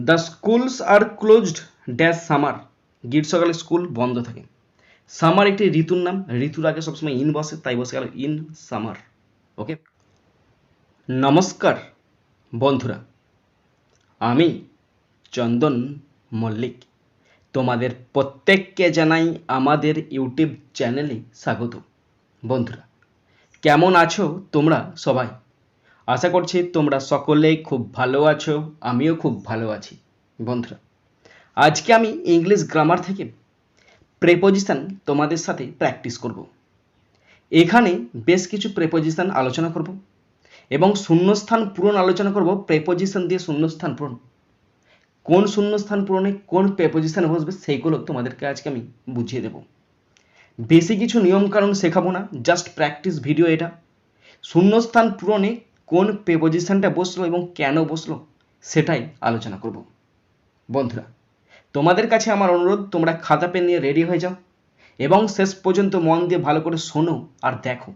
The schools are closed dash summer গ্রীষ্মকালে school বন্ধ থাকে। সামার একটি ঋতুর নাম, ঋতুর আগে সবসময় ইন বসে, তাই বসে গেল ইন সামার ওকে নমস্কার, বন্ধুরা। আমি চন্দন মল্লিক। তোমাদের প্রত্যেককে জানাই আমাদের ইউটিউব চ্যানেলে স্বাগত। বন্ধুরা, কেমন আছো তোমরা সবাই? আশা করছি তোমরা সকলেই খুব ভালো আছো, আমিও খুব ভালো আছি। বন্ধুরা, আজকে আমি ইংলিশ গ্রামার থেকে প্রেপোজিশন তোমাদের সাথে প্র্যাকটিস করব। এখানে বেশ কিছু প্রেপোজিশন আলোচনা করব এবং শূন্যস্থান পূরণ আলোচনা করব। প্রেপোজিশন দিয়ে শূন্যস্থান পূরণ। কোন শূন্যস্থান পূরণে কোন প্রেপোজিশন বসবে সেইগুলো তোমাদেরকে আজকে আমি বুঝিয়ে দেব। বেশি কিছু নিয়মকানুন শেখাবো না জাস্ট প্র্যাকটিস ভিডিও এটা। শূন্যস্থান পূরণে কোন প্রেপোজিশনটা বসল এবং কেন বসল সেটাই আলোচনা করব। বন্ধুরা, তোমাদের কাছে আমার অনুরোধ, তোমরা খাতা পেন নিয়ে রেডি হয়ে যাও এবং শেষ পর্যন্ত মন দিয়ে ভালো করে শোনো আর দেখো।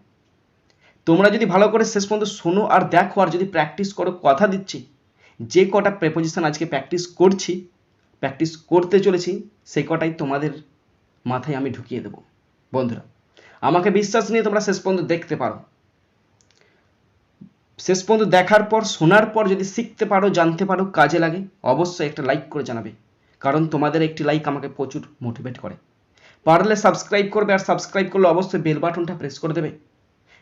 তোমরা যদি ভালো করে শেষ পর্যন্ত শোনো আর দেখো আর যদি প্র্যাকটিস করো কথা দিচ্ছি, যে কটা প্রেপোজিশন আজকে প্র্যাকটিস করছি প্র্যাকটিস করতে চলেছি, সেই কটাই তোমাদের মাথায় আমি ঢুকিয়ে দেবো। বন্ধুরা, আমাকে বিশ্বাস নিয়ে তোমরা শেষ পর্যন্ত দেখতে পারো। শেষ পর্যন্ত দেখার পর, শোনার পর যদি শিখতে পারো, জানতে পারো, কাজে লাগে, অবশ্যই একটা লাইক করে জানাবে। কারণ তোমাদের একটি লাইক আমাকে প্রচুর মোটিভেট করে। পারলে সাবস্ক্রাইব করবে আর সাবস্ক্রাইব করলে অবশ্যই বেল বাটনটা প্রেস করে দেবে।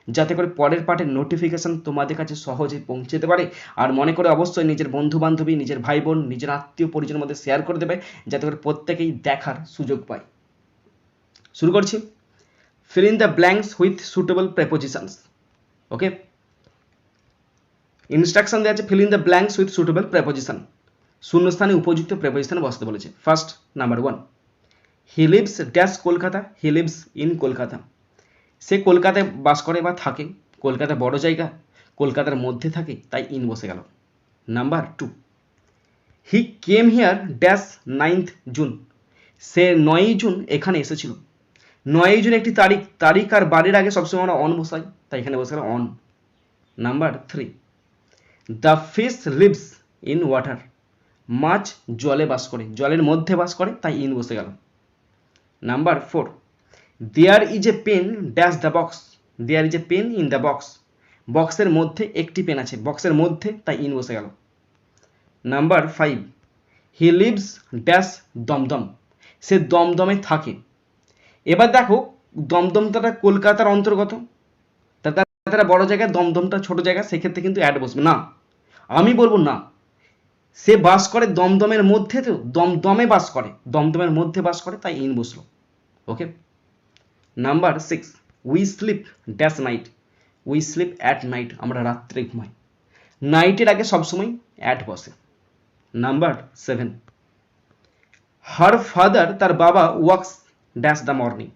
যাতে করে পরের পার্টের নোটিফিকেশন তোমাদের কাছে সহজে পৌঁছে যেতে পারে। আর মনে করে অবশ্যই নিজের বন্ধু বান্ধবী নিজের ভাই বোন নিজের আত্মীয় পরিজনের মধ্যে শেয়ার করে দেবে, যাতে করে প্রত্যেকেই দেখার সুযোগ পায়। শুরু করছি। Fill in the blanks with suitable prepositions okay instruction দেওয়া আছে, fill in the blanks with suitable preposition. শূন্যস্থানে উপযুক্ত প্রেপোজিশন বসতে বলেছে। First number one he lives dash Kolkata he lives in Kolkata সে কলকাতায় বাস করে বা থাকে, কলকাতা বড় জায়গা, কলকাতার মধ্যে থাকে, তাই ইন বসে গেল। Number two he came here dash ninth June সে নয়ই জুন এখানে এসেছিল। নয়ই জুন একটি তারিখ তারিখ আর বাড়ির আগে সবসময় আমরা অন বসাই তাই এখানে বসে গেল on number three the fish lives in water মাছ জলে বাস করে, জলের মধ্যে বাস করে, তাই ইন বসে গেল। Number four there is a pen dash the box there is a pen in the box বক্সের মধ্যে একটি পেন আছে বক্সের মধ্যে, তাই ইন বসে গেল। Number five he lives dash Dum Dum. সে দমদমে থাকে। এবার দেখো, দমদমটা কলকাতার অন্তর্গত। তারা বড় জায়গায়, দমদমটা ছোট জায়গা সেক্ষেত্রে কিন্তু অ্যাড বসবে। না, আমি বলব না। সে বাস করে দমদমের মধ্যে তো, দমদমে বাস করে। দমদমের মধ্যে বাস করে, তাই ইন বসল। Okay number six we sleep dash night we sleep at night আমরা রাত্রে ঘুমাই। নাইটের আগে সবসময় অ্যাট বসে। নাম্বার সেভেন হার ফাদার তার বাবা works dash the morning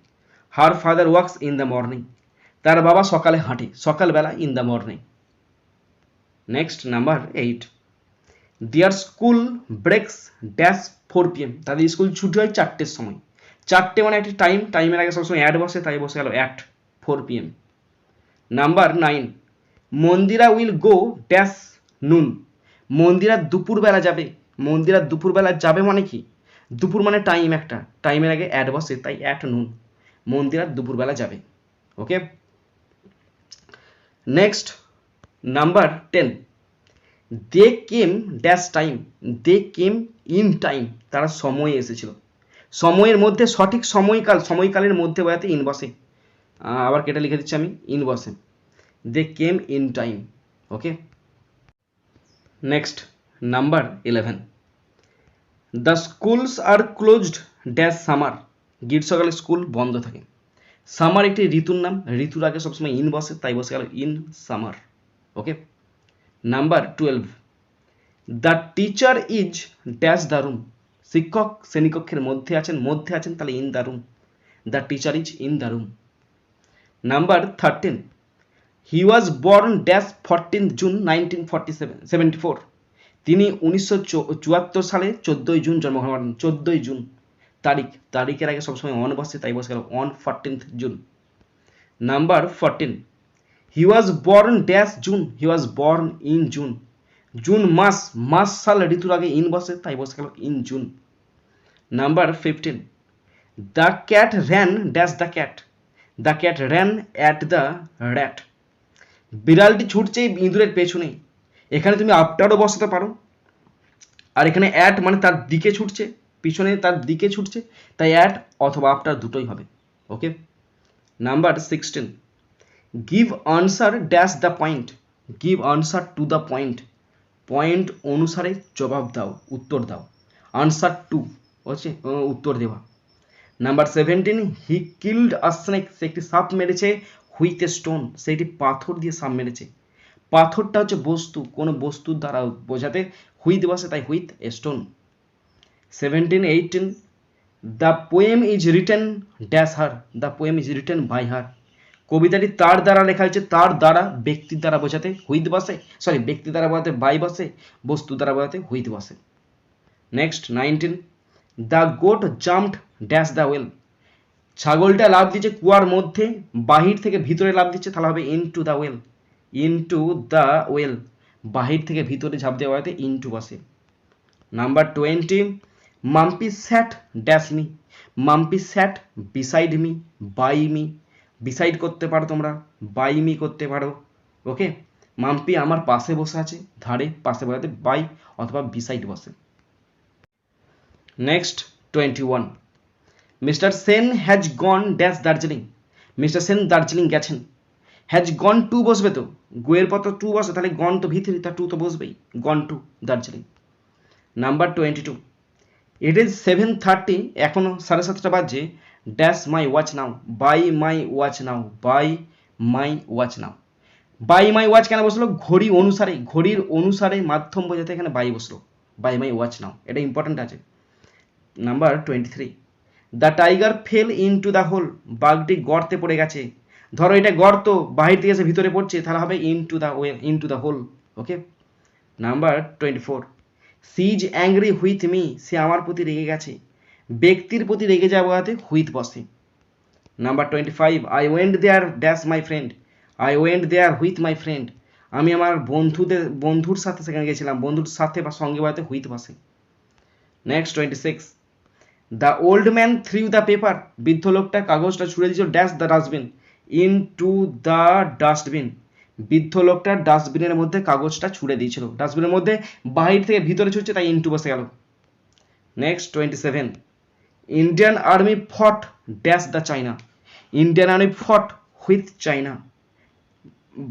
her father works in the morning তার বাবা সকালে হাঁটে। সকালবেলা in the morning next number eight their school breaks dash four PM তাদের স্কুল ছুটি হয় চারটের সময়। চারটে মানে একটি টাইম টাইমের আগে সবসময় অ্যাড বসে, তাই বসে গেল at four PM number nine Mandira will go dash noon Mandira দুপুরবেলা যাবে। মন্দিরা দুপুরবেলা যাবে মানে কি? দুপুর মানে টাইম একটা। টাইমের আগে অ্যাড বসে, তাই অ্যাট নুন মন্দিরা দুপুরবেলা যাবে। Okay next number ten they came dash time they came in time তারা সময়ে এসেছিল। সময়ের মধ্যে, সঠিক সময়কাল, সময়কালের মধ্যে বোঝাতে ইন বসে। আবার কেটে লিখে দিচ্ছি আমি ইন বসে। They came in time okay next number eleven the schools are closed dash summer গ্রীষ্মকালে স্কুল বন্ধ থাকে। সামার একটি ঋতুর নাম, ঋতুর আগে সবসময় ইন বসে, তাই বসে গেল in summer okay number twelve the teacher is dash the room শিক্ষক শ্রেণীকক্ষের মধ্যে আছেন মধ্যে আছেন, তাহলে in the room the teacher is in the room number thirteen he was born dash fourteen June nineteen forty seven seventy four তিনি উনিশশো চুয়াত্তর সালে চোদ্দোই জুন জন্মগ্রহণ করেন, চোদ্দোই জুন তারিখ, তারিখের আগে সবসময় অন বসে, তাই বসে গেল on fourteenth June number fourteen he was born dash June he was born in June June মাস মাস সাল ঋতুর আগে ইন বসে, তাই বসে গেল in June number fifteen the cat ran dash the cat the cat ran at the rat বিড়ালটি ছুটছে ইঁদুরের পেছনে। এখানে তুমি আফটারও বসাতে পারো। আর এখানে অ্যাট মানে তার দিকে ছুটছে। পিছনে তার দিকে ছুটছে, তাই অ্যাট অথবা আফটার দুটোই হবে okay number sixteen give answer dash the point give answer to the point point অনুসারে জবাব দাও, উত্তর দাও। আনসার টু হচ্ছে উত্তর দেওয়া। Number seventeen he killed a snake সে একটি সাপ মেরেছে হুইথ এ স্টোন সে একটি পাথর দিয়ে সাপ মেরেছে। পাথরটা হচ্ছে বস্তু, কোনো বস্তুর দ্বারা বোঝাতে। হুইথ বসে তাই with a stone seventeen eighteen the poem is written dash her the poem is written by her কবিতাটি তার দ্বারা লেখা হয়েছে, তার দ্বারা ব্যক্তির দ্বারা বোঝাতে, হুইথ বসে সরি ব্যক্তি দ্বারা বোঝাতে, বাই বসে, বস্তু দ্বারা বোঝাতে, হুইথ বসে। Next nineteen the goat jumped dash the well ছাগলটা লাভ দিচ্ছে কুয়ার মধ্যে, বাহির থেকে ভিতরে লাভ দিচ্ছে, তাহলে হবে into the well into the well বাহির থেকে ভিতরে ঝাঁপ দেওয়া হয়তো ইন টু বসে। Number twenty Mumpi sat dash me, Mumpi sat beside me by me decide করতে পারো তোমরা বাই মি করতে পারো ওকে মাম্পি আমার পাশে বসে আছে, ধারে পাশে বসাতে বাই অথবা বিসাইড বসে। Next twenty one mister Sen has gone dash Darjeeling mister Sen Darjeeling গেছেন। হ্যাজ গন টু বসবে তো। গোয়ের পর তো টু বসে, তাহলে গন তো ভিতরে, তা টু তো বসবেই। Gone to Darjeeling number twenty two it is seven thirty এখনও সাড়ে সাতটা বাজছে dash my watch now by my watch now by my watch now by my watch কেন বসল? ঘড়ি অনুসারে, ঘড়ির অনুসারে মাধ্যম বোঝাতে এখানে বাই বসল। বাই মাই ওয়াচ নাও এটা ইম্পর্ট্যান্ট আছে। Number twenty three the tiger fell into the hole বাঘটি গর্তে পড়ে গেছে। ধরো এটা গর্ত, বাহির থেকে এসে ভিতরে পড়ছে, তাহলে হবে into the way into the hole okay number twenty four she's angry with me সে আমার প্রতি রেগে গেছে। ব্যক্তির প্রতি রেগে যাওয়া হাতে হুইথ বসে। Number twenty five I went there dash my friend I went there with my friend আমি আমার বন্ধুদের, বন্ধুর সাথে সেখানে গেছিলাম। বন্ধুর সাথে বা সঙ্গে বাড়াতে হুইথ বসে। Next twenty six the old man threw the paper বৃদ্ধ লোকটা কাগজটা ছুড়ে দিয়েছিল dash the dustbin into the dustbin বৃদ্ধ লোকটা ডাস্টবিনের মধ্যে কাগজটা ছুড়ে দিয়েছিল। ডাস্টবিনের মধ্যে বাহির থেকে ভিতরে ছুটছে তাই ইন্টু বসে গেল। Next twenty seven Indian army fought dash the China Indian army fought with China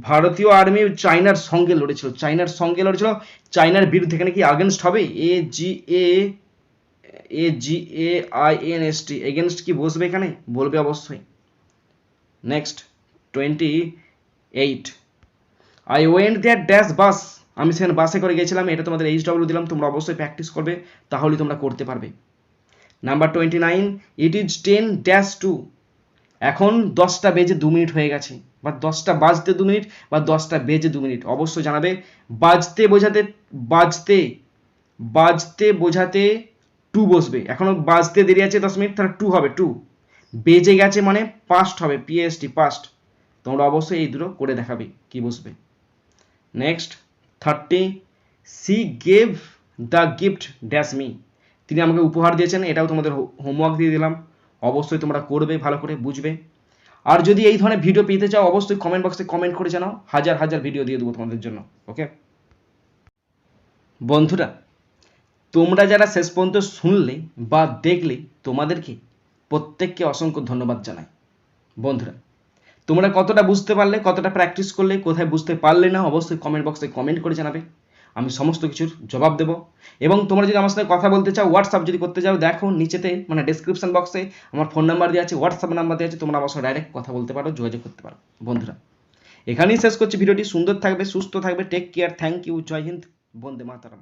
ভারতীয় আর্মি চাইনার সঙ্গে লড়েছিল। চাইনার সঙ্গে লড়েছিল। চাইনার বিরুদ্ধে এখানে কি আগেনস্ট হবে? A G A A G A I N S T against কি বসবে এখানে? বলবে অবশ্যই। Next twenty eight I went there dash bus আমি সেখানে বাসে করে গেছিলাম এটা তোমাদের এইচ ডব্লিউ দিলাম, তোমরা অবশ্যই প্র্যাকটিস করবে তাহলে তোমরা করতে পারবে। Number twenty nine it is ten dash to এখন দশটা বেজে দু মিনিট হয়ে গেছে, বা দশটা বাজতে দু মিনিট, বা দশটা বেজে দু মিনিট। অবশ্যই জানাবে, বাজতে বোঝাতে, বাজতে বাজতে বোঝাতে টু বসবে। এখনও বাজতে দেরি আছে দশ মিনিট, তাহলে টু হবে টু বেজে গেছে মানে পাস্ট হবে পিএসটি পাস্ট তোমরা অবশ্যই এই দুটো করে দেখাবে, কি বসবে। Next thirty she gave the gift dash me তিনি আমাকে উপহার দিয়েছেন, এটাও তোমাদের হোমওয়ার্ক দিয়ে দিলাম। অবশ্যই তোমরা করবে, ভালো করে বুঝবে। আর যদি এই ধরনের ভিডিও পেতে চাও, অবশ্যই কমেন্ট বক্সে কমেন্ট করে জানাও। হাজার হাজার ভিডিও দিয়ে দেবো তোমাদের জন্য ওকে বন্ধুরা, তোমরা যারা শেষ পর্যন্ত শুনলে বা দেখলে, তোমাদেরকে প্রত্যেককে অসংখ্য ধন্যবাদ জানাই। বন্ধুরা তোমরা কতটা বুঝতে পারলে, কতটা প্র্যাকটিস করলে, কোথায় বুঝতে পারলে না, অবশ্যই কমেন্ট বক্সে কমেন্ট করে জানাবে। আমি সমস্ত কিছুর জবাব দেবো। এবং তোমরা যদি আমার সাথে কথা বলতে চাও হোয়াটসঅ্যাপ যদি করতে চাও, দেখো নিচেতে মানে ডিসক্রিপশন বক্সে আমার ফোন নাম্বার দেওয়া আছে হোয়াটসঅ্যাপ নাম্বার দেওয়া আছে, তোমরা আমার সাথে ডাইরেক্ট কথা বলতে পারো, যোগাযোগ করতে পারো। বন্ধুরা, এখানেই শেষ করছি ভিডিওটি। সুন্দর থাকবে, সুস্থ থাকবে take care thank you Jai Hind, Vande Mataram.